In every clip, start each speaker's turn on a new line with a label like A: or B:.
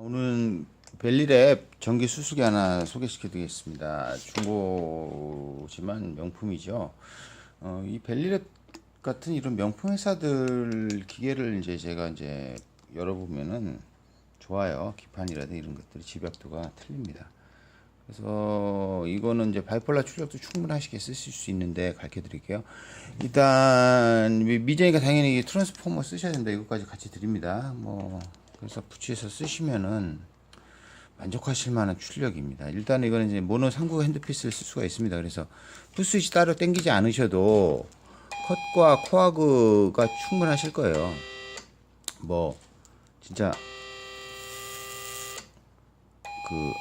A: 오늘 벨리랩 전기 수술기 하나 소개시켜 드리겠습니다. 중고지만 명품이죠. 어, 이 벨리랩 같은 이런 명품 회사들 기계를 이제 제가 이제 열어보면은 좋아요. 기판이라든지 이런 것들이 집약도가 틀립니다. 그래서 이거는 이제 바이폴라 출력도 충분하시게 쓰실 수 있는데 가르쳐 드릴게요. 일단 미- 미정이가 당연히 이 트랜스포머 쓰셔야 된다. 이것까지 같이 드립니다. 뭐 그래서 붙여서 쓰시면은 만족하실 만한 출력입니다. 일단 이거는 이제 모노 3구 핸드피스를 쓸 수가 있습니다. 그래서 푸스위치 따로 당기지 않으셔도 컷과 코아그가 충분하실 거예요. 뭐 진짜 그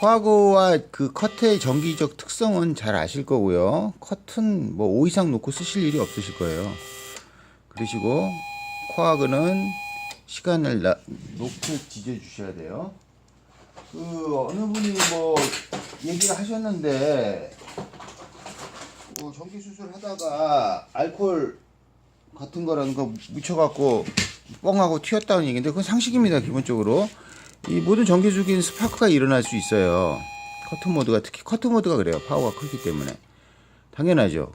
A: 코아그와 그 커트의 전기적 특성은 잘 아실 거고요. 커튼 뭐5 이상 놓고 쓰실 일이 없으실 거예요. 그러시고 코아그는 시간을 나, 놓고 지져 주셔야 돼요. 그 어느 분이 뭐 얘기를 하셨는데 뭐 전기 수술 하다가 알코올 같은 거라는 거 묻혀갖고 뻥하고 튀었다는 얘기인데 그건 상식입니다 기본적으로. 이 모든 전기적인 스파크가 일어날 수 있어요. 커트 모드가 특히 커트 모드가 그래요. 파워가 크기 때문에. 당연하죠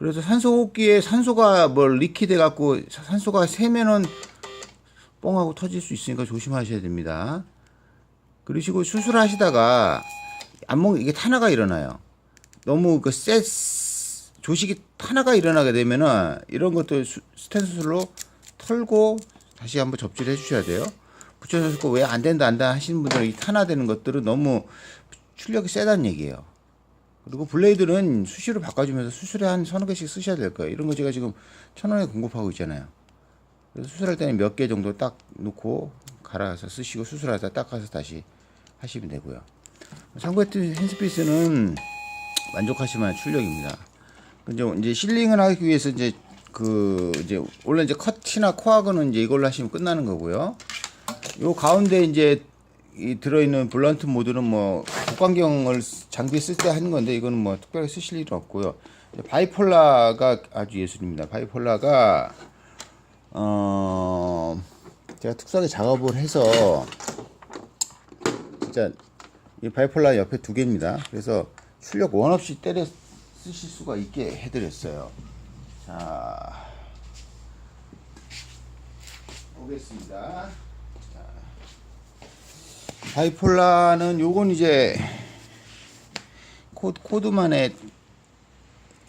A: 그래서 산소 호흡기에 산소가 뭐 리퀴드 갖고 산소가 새면은 뻥하고 터질 수 있으니까 조심하셔야 됩니다 그러시고 수술하시다가 안목 이게 탄화가 일어나요 너무 그 쎄 조식이 탄화가 일어나게 되면은 이런 것도 수- 스텐슬로 털고 다시 한번 접지를 해주셔야 돼요. 붙여서 왜 안 된다 안 된다 하시는 분들은 이 탄화되는 것들은 너무 출력이 세다는 얘기예요. 그리고 블레이드는 수시로 바꿔주면서 수술에 한 서너 개씩 쓰셔야 될 거예요. 이런 거 제가 지금 천 원에 공급하고 있잖아요. 그래서 수술할 때는 몇 개 정도 딱 놓고 갈아서 쓰시고 수술하다 닦아서 다시 하시면 되고요. 상부헤트 핸스피스는 만족하실 만한 출력입니다. 이제 이제 실링을 하기 위해서 이제 그 이제 원래 이제 컷이나 코하고는 이제 이걸로 하시면 끝나는 거고요. 요 가운데 이제 이 들어있는 블런트 모드는 뭐 복광경을 쓰- 장비 쓸때 하는 건데 이거는 뭐 특별히 쓰실 일은 없고요. 바이폴라가 아주 예술입니다. 바이폴라가 어 제가 특수하게 작업을 해서 진짜 이 바이폴라 옆에 두 개입니다. 그래서 출력 원 없이 때려 쓰실 수가 있게 해드렸어요. 자, 보겠습니다. 자, 바이폴라는 요건 이제 코, 코드만의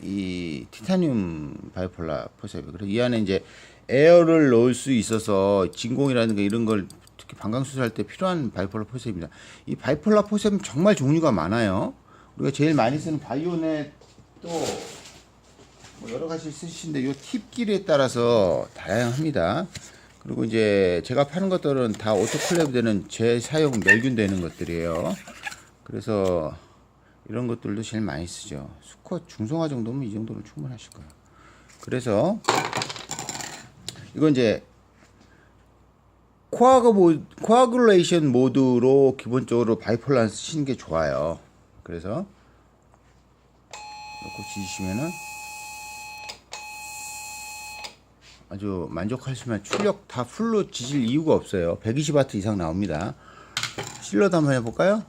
A: 이 티타늄 바이폴라 포셉이 그래서 이 안에 이제 에어를 넣을 수 있어서 진공이라든가 이런 걸 특히 방광 수술할 때 필요한 바이폴라 포셉입니다. 이 바이폴라 포셉은 정말 종류가 많아요. 우리가 제일 많이 쓰는 바이오넷 또뭐 여러 가지 쓰시는데 요 팁 길이에 따라서 다양합니다. 그리고 이제 제가 파는 것들은 다 오토클랩 되는 재사용 멸균 되는 것들이에요. 그래서 이런 것들도 제일 많이 쓰죠. 수컷 중성화 정도면 이 정도는 충분하실 거예요. 그래서 이건 이제 코아글레이션 모드로 기본적으로 바이폴라 쓰시는 게 좋아요. 그래서 놓고 지시면은 아주 만족하실 만한 출력 다 풀로 지질 이유가 없어요. 120와트 이상 나옵니다. 실러도 한번 해볼까요?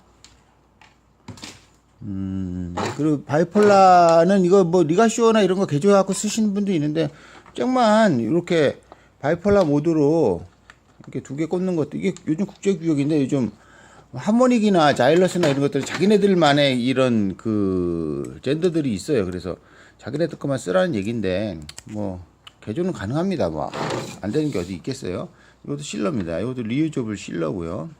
A: 음, 그리고 바이폴라는 이거 뭐 리가쇼나 이런 거 개조해갖고 쓰시는 분도 있는데 정만 이렇게 바이폴라 모드로 이렇게 두 개 꽂는 것도 이게 요즘 국제 규격인데 요즘 하모닉이나 자일러스나 이런 것들은 자기네들만의 이런 그 젠더들이 있어요. 그래서 자기네들 것만 쓰라는 얘기인데 뭐 개조는 가능합니다. 뭐 안 되는 게 어디 있겠어요? 이것도 실러입니다. 이것도 리유저블 실러고요.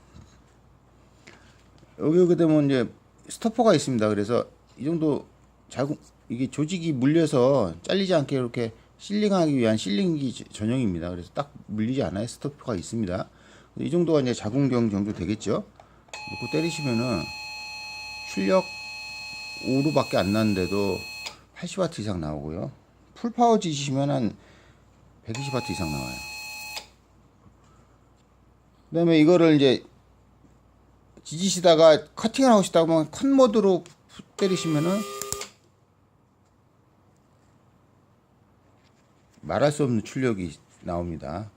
A: 여기 오게 되면 이제 스토퍼가 있습니다. 그래서 이 정도 자국 이게 조직이 물려서 잘리지 않게 이렇게 실링하기 위한 실링기 저- 전용입니다. 그래서 딱 물리지 않아요. 스토퍼가 있습니다. 이 정도가 이제 자궁경 정도 되겠죠. 놓고 때리시면은 출력 5루밖에 안 나는데도 80와트 이상 나오고요. 풀파워 지시면 한 120와트 이상 나와요. 그 다음에 이거를 이제 지지시다가 커팅을 하고 싶다 하면 컷 모드로 때리시면은 말할 수 없는 출력이 나옵니다.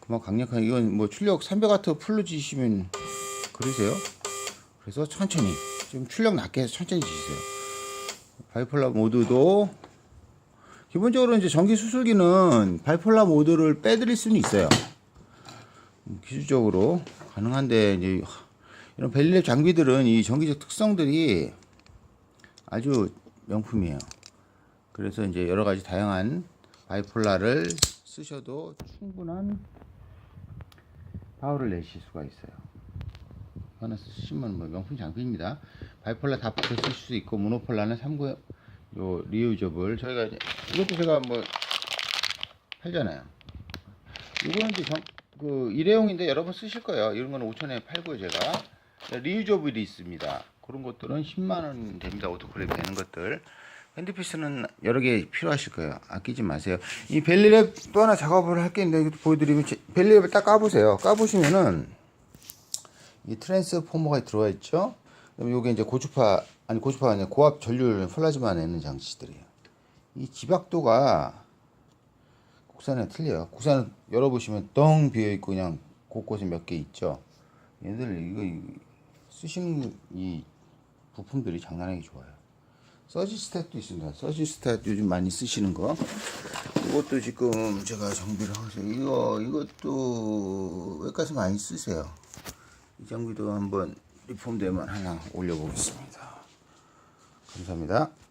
A: 그만 강력한 이건 뭐 출력 300와트 풀로 지시면 그러세요. 그래서 천천히 좀 출력 낮게 해서 천천히 지시세요. 바이폴라 모드도 기본적으로 이제 전기 수술기는 바이폴라 모드를 빼드릴 수는 있어요. 음, 기술적으로 가능한데 이제 이런 벨리랩 장비들은 이 전기적 특성들이 아주 명품이에요. 그래서 이제 여러 가지 다양한 바이폴라를 쓰셔도 충분한 파워를 내실 수가 있어요. 하나 쓰시면 뭐 명품 장비입니다. 바이폴라 다 붙여 쓰실 수 있고 모노폴라는 3구 요 리유저블 저희가 이제 이것도 제가 뭐 팔잖아요. 이거는 이제 정, 그 일회용인데 여러 번 쓰실 거예요. 이런 거는 5천원에 팔고요 제가 리유저블이 있습니다. 그런 것들은 10만 원 됩니다. 오토클립 되는 것들. 핸드피스는 여러 개 필요하실 거예요. 아끼지 마세요. 이 벨리랩 또 하나 작업을 할 게 있는데 이것도 보여드리면 제- 벨리랩을 딱 까보세요. 까보시면은 이 트랜스포머가 들어와 있죠. 그다음에 요게 이제 고주파 아니 고주파가 아니라 고압 전류를 플라즈마 내는 장치들이에요. 이 지박도가 국산에 틀려요. 국산은 열어보시면 덩 비어 있고 그냥 곳곳에 몇 개 있죠. 얘들 이거 이- 쓰시는 이 부품들이 장난하기 좋아요. 서지스탯도 있습니다. 서지스탯 요즘 많이 쓰시는 거. 이것도 지금 제가 정비를 하고 있어요. 이거 이것도 외과에서 많이 쓰세요. 이 장비도 한번 리폼되면 하나 올려보겠습니다. 감사합니다.